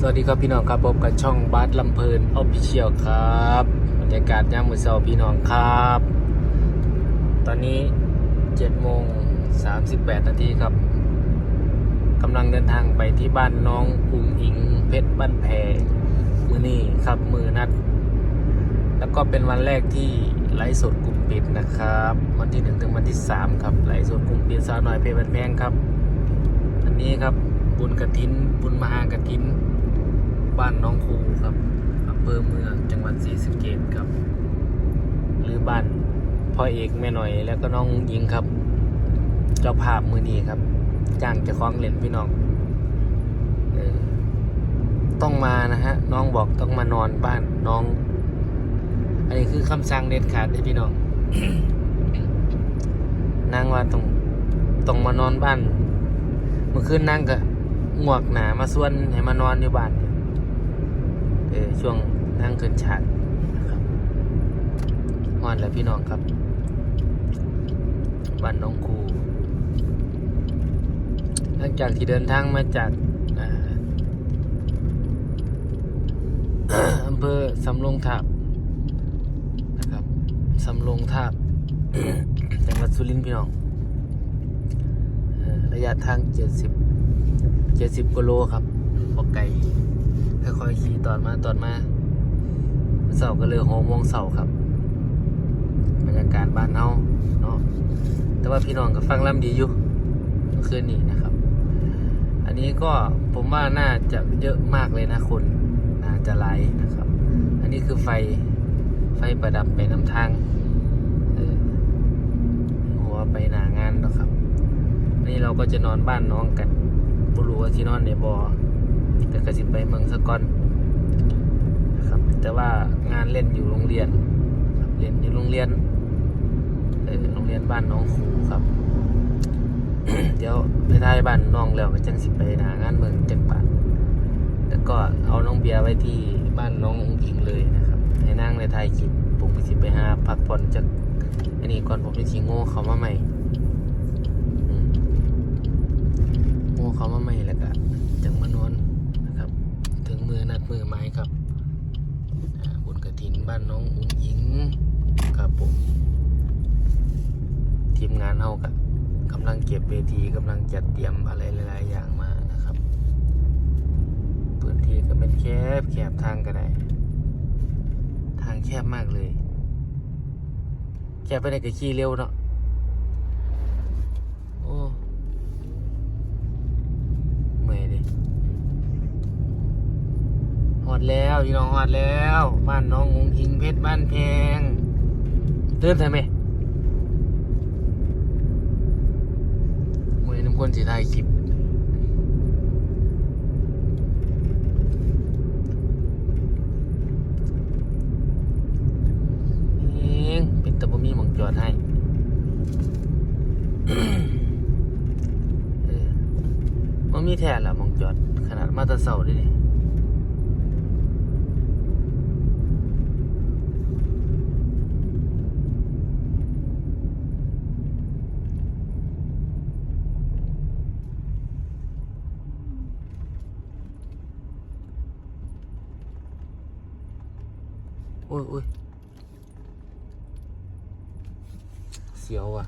สวัสดีครับพี่น้องครับพบกับช่องบาสลำเพลินออฟฟิเชียลครับบรรยากาศยามมือเช้าพี่น้องครับ ตอนนี้7โมง38 นาทีครับกำลังเดินทางไปที่บ้านน้องอุ๋งอิงเพชรบ้านแพมือนี่ครับมือนัด แล้วก็เป็นวันแรกที่ไลฟ์สดกลุ่มปิดนะครับ วันที่1ถึงวันที่ 3 ครับไลฟ์สดกลุ่มปิดสาวน้อยเพชรบ้านแพงครับ อันนี้ครับบุญกระถิน บุญมหากระถิน บ้านน้องครูครับอำเภอเมืองจังหวัดศรีสะเกษครับ หรือบ้านพ่อเอกแม่หน่อย แล้วก็น้องยิงครับ เจ้าภาพมือนีครับจ้างจะคล้องเล่นพี่น้องออต้องมานะฮะ น้องบอกต้องมานอนบ้านน้อง อันนี้คือคำสั่งเด็ดขาดเลยพี่น้องนางว่าต้องต้องมานอนบ้านเมื่อคืนนั่งก็งวกหนามาส่วนให้มานอนอยู่บ้านเนี่ย ออช่วงนั่งขึ้นฉากนะครับฮอนแล้วพี่น้องครับบ้านน้องครูหลังจากที่เดินทางมาจากอำเภอสำโรงทาบนะครับสำโรงทาบจังหวัดสุรินทร์พี่น้องระยะทาง 70 70กิโลครับพอไกล ค่อยๆขี่ตอนมาตอนมาเสาก็เลยหกโมงเสาครับบรรยากาศบ้านเฮาเนาะแต่ว่าพี่น้องก็ฟังล่ำดีอยู่เมื่อคืนนี้นะครับ อันนี้ก็ผมว่าน่าจะเยอะมากเลยนะคนน่าจะหลายนะครับ อันนี้คือไฟไฟประดับไปน้ำทางหัวไปหนางานแล้วครับนนี้เราก็จะนอนบ้านน้องกันบรู้ว่ที่นอนในบอแต่กระสิไปเมืองสกอนนะครับ แต่ว่างานเล่นอยู่โรงเรียนครับเล่นอยู่โรงเรียนเออโรงเรียนบ้านน้องครูครับ เดี๋ยวไปท้ายบ้านน้องแล้วก็จังสิไปหางานเมืองจังปัดแล้วก็เอาน้องเบียร์ไว้ที่บ้านน้องอุ๋งอิงเลยนะครับให้นั่งในไทยคลิปผมก็สิไปหาพักผ่อนจากอันนี้ก่อนผมจะทีโง่เขามาใหม่โง่เขามาใหม่แล้วก็จังมานอนนะครับ ถึงมือ นัดมือไม้ครับบุญกระถินบ้านน้องอุ๋งอิงครับผมทีมงานเฮากับกำลังเก็บเวทีกำลังจัดเตรียมอะไรหลาย ๆ อย่างมานะครับพื้นที่ก็เป็นแคบแคบทางก็ได้ทางแคบมากเลยแคบไปได้ก็ขี่เร็วเนาะโอ้เมื่อยดิหอด แล้วพี่น้องหอดแล้ว บ้านน้ององอิงเพชรบ้านแพงเตือนใช่ไหมมือน้ำข้นสีไทยคลิปเองเป็นตะบมีมองจอดให้มันมีแทนละมองจอด ขนาดมาตะเสาด้วยนี่โอ้ยโอ้ยเสียวอะ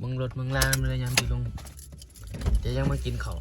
มึงรถมึงลามเลยยังที่ลง จะยังมากินเขา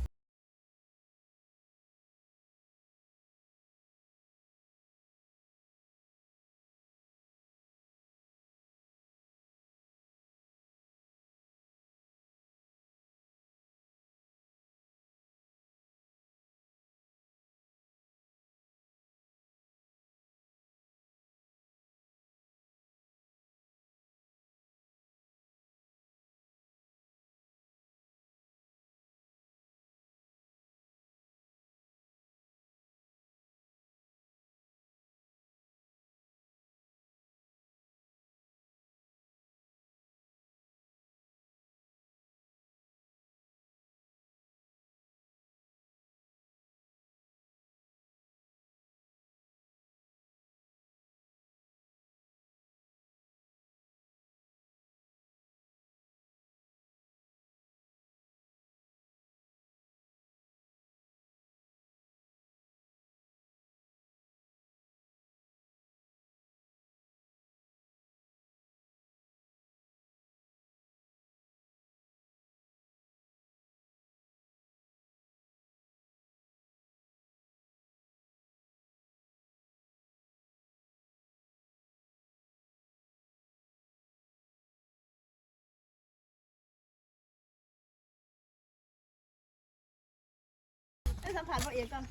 ไปสัมผัสพ่อเอกก่อน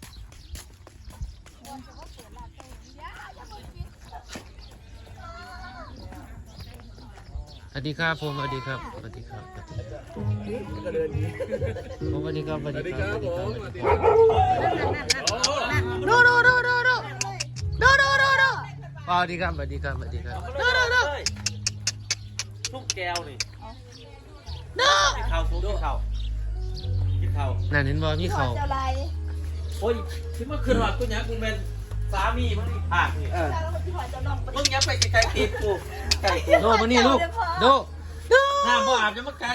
สวัสดีครับผมสวัสดีครับสวัสดีครับผมสวัสดีครับสวัสดีครับสวัสดีครับสวัสดีครับดูดูดูดูดูดูดูดูดูสวัสดีครับสวัสดีครับสวัสดีครับดูดูดูทุกแก้วนี่ดูกินข้าวซุปกินข้าว กินข้าวนั่นเห็นบ่มีเขาเจ้าลายโอ้ยที่เมื่อคืนว่ากูยังกูเป็นสามีมันอีกภาคนี่เจ้าแล้วคนที่หอยเจ้าน้องไปมึงยังไปไกลๆตีกูไก่กูโดมานี่ลูกโดโดน้ำบ่อาบจะมาไกล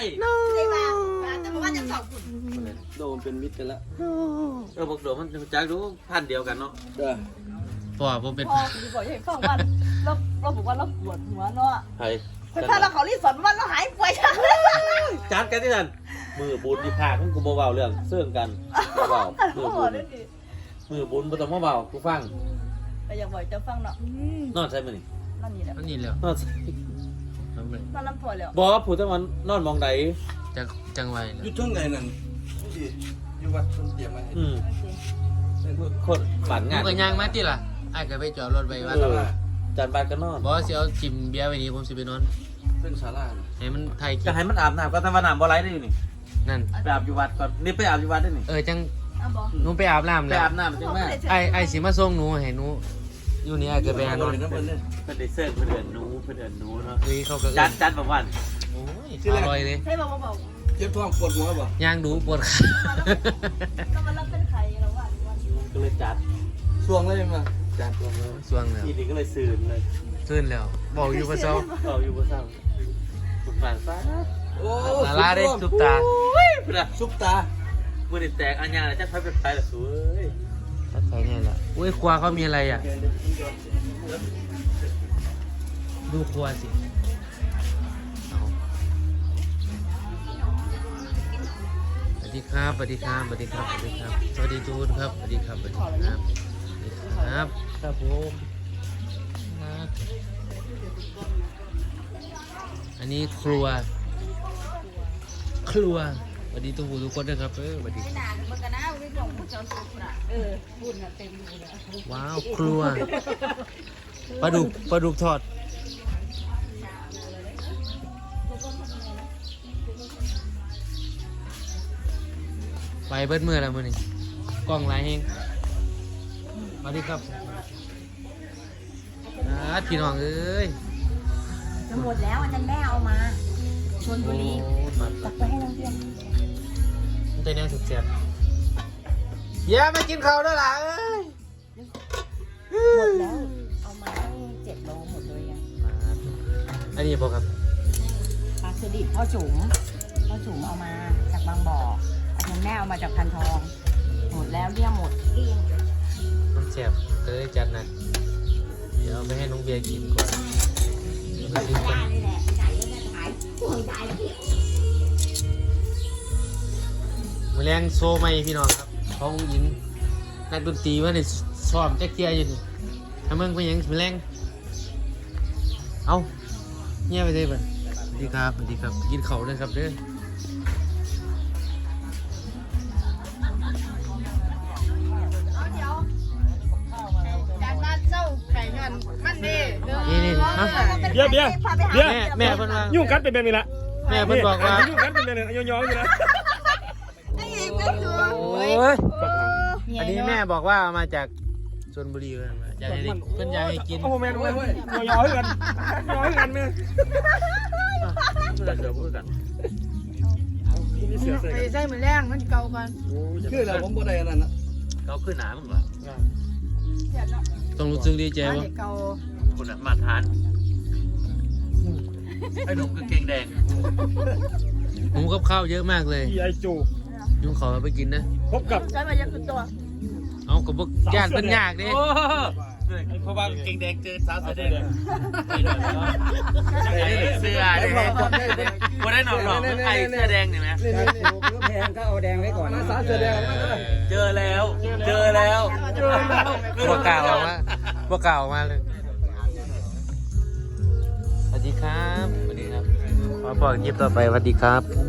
ได้มาแต่บอกว่าจะสอบคุณโดมเป็นมิตรกันละเออบอกโดมมันจักรู้พันเดียวกันเนาะพ่อผมเป็นพ่อคือบอกให้ฟังว่าเราเราบอกว่าเราปวดหัวเนาะใครเพื่อนเราเขารีสอร์ทว่าเราหายป่วยจ้ะจัดกันที่นั่น มือบุญที่ภาคมึงกูบ่เบาเรื่องเสื่องกันบ่เบามือโอ้โหบุญนั่นดิมือบุญบ่ต้องมาเบากูฟังแต่อยากบอกเจ้าฟังเนาะนอนใช่มั้ยนี่นั่นนี่แหละนั่นนี่แล้วนอนใช่ทำไมนั่นลำตัวแล้วบ่ผู้จังหวันนอนมองใดจังจังไวแล้วอยู่ช่วงไหนนั่นที่อยู่วัดคนเตรียมมาให้อืมคนฝันมึงางนก็ย่างมาติล่ะไอ้ายก็ไปจอดรถไว้ว่าเออจันบานก็นอนบอสสิเอาจิมเบียร์ไว้นี่ผมสิไปนอนเป็นศาลาน่ะให้มันไทยกิจะนให้มันอาบน้ำก็แต่ว่าน้ำบ่ไหลได้อยู่นี่ นั่น ไปอาบอยู่วัดก่อนนี่ไปอาบอยู่วัดได้นี่เออจังอ้าวบอกหนูไปอาบน้ำไปแล้วอาบน้ำจังแม่ไอ้ไอ้สิมาส่งหนูให้หนูอยู่นี่ไอ้ก็ไปหานอนน้ำมันเนี่ยเพื่อนได้เสิร์ฟเพื่อนเดือนหนูเพื่อนเดือนหนูเนาะเฮ้ยเขาก็จัดจัดแบบว่าโอ้ยอร่อยเลยให้บอกว่าบอกเจ็บท้องปวดหัวป่ะย่างดูปวดขาก็มันรับเป็นใครแล้วว่าก็เลยจัดช่วงเลยมาจานช่วงเลยช่วงแล้วทีนี้ก็เลยสื่นเลย ขึ้นแล้วบอกอยู่ภาษาเราอยู่บนเสาสุดฝันซ่า โอ้ลาลาได้ซุปตาเพื่อนซุปตามือนี่แตกอันยาจะพับเป็นไปละสวยถ้าใครเนี่ยแหละอุ้ยครัวเขามีอะไรอะ ดูครัวสิเอาสวัสดีครับสวัสดีครับสวัสดีครับสวัสดีครับ สวัสดีจูนครับสวัสดีครับสวัสดีครับสวัสดีครับครับผมครับอันนี้ครัว ครัวสวัสดีทุกผู้ทุกคนนะครับเออสวัสดี ไม่นานมันกันนะวิ่งของผู้เจ้าสุดน่ะเออบุญน่ะเต็มอยู่เลยว้าว ครัวปลาดุกปลาดุกทอด ไปเบิดมือแล้วมือนี่กล้องหลายเฮงสวัสดีครับอาพี่น้องเอ้ยจะหมดแล้วอันนั้นแม่เอามา ชนบุโอ้รีมาตักไปให้โรงเรียนมันจะแนวสุดแซ่บอย่ามากินข้าวด้วยล่ะเอ้ยหมดแล้ว เอามาตั้งเจ็ดโลหมดเลยอะอันนี้บอกครับปลาสลิดพ่อจุ๋มพ่อจุ๋มเอามาจากบางบ่ออันนั้นแม่เอามาจากพันทอง หมดแล้วเนี่ยหมดเกลี้ยงมันแซ่บก็เลยจัดหนะเดี๋ยวเอาไปให้น้องเบียร์กินก่อน มแรงโซไม่พี่น้องครับของหญิงนักดนตรีว่าเนซ้อมแจ๊กเกียอยู่นี่ทำเมืองไปยังมแรงเอาเงียบไปเลยบ่สวัสดีครับสวัสดีครับ กินเขาเลยครับเด้อ อาเบียร์เบียร์เบียร์แม่แม่เพิ่นว่ายุ่งกันเป็นแบบนี้ละแม่เพิ่นบอกว่ายุ่งกันเป็นแบบนี้ย้อนๆอยู่นะโอ้ยอันนี้แม่บอกว่ามาจากชลบุรีเพิ่นว่าอยากให้ได้เพิ่นอยากให้กินโอ้โหแม่งเว้ยย้อนๆกันย้อนๆกันเนี่ยเพื่อนเสือพูดกันมีเสือใส่ไปใส่มือแรงมันเก่ากันคืออะไรผมบ่ได้อันนั้นนะเขาขึ้นหนามึงเหรอเดี๋ยวเนาะต้องรู้สึกดีใจว่าเก่าคุณน่ะมาทาน ไอ้หนุ่มกางเกงแดงหมูกับข้าวเยอะมากเลยอีไอจูยุ่งขอไปกินนะ พบกับใช้มายังคือตัว เอากับพวกญาติเป็นยากดิ โอ้เพราะว่ากางเกงแดงเจอสาวเสื้อแดงเสื้อแดงวันนั้นหนอกหนอกไอ้เสื้อแดงเห็นไหมนี่นี่นี่แพงก็เอาแดงไว้ก่อนนะสาเสือแดงมาเลยเจอแล้ว เจอแล้วเจอแล้วพวกเก่าออกมาพวกเก่าออกมาเลย สวัสดีครับ พ่อคลิปต่อไปสวัสดีครับ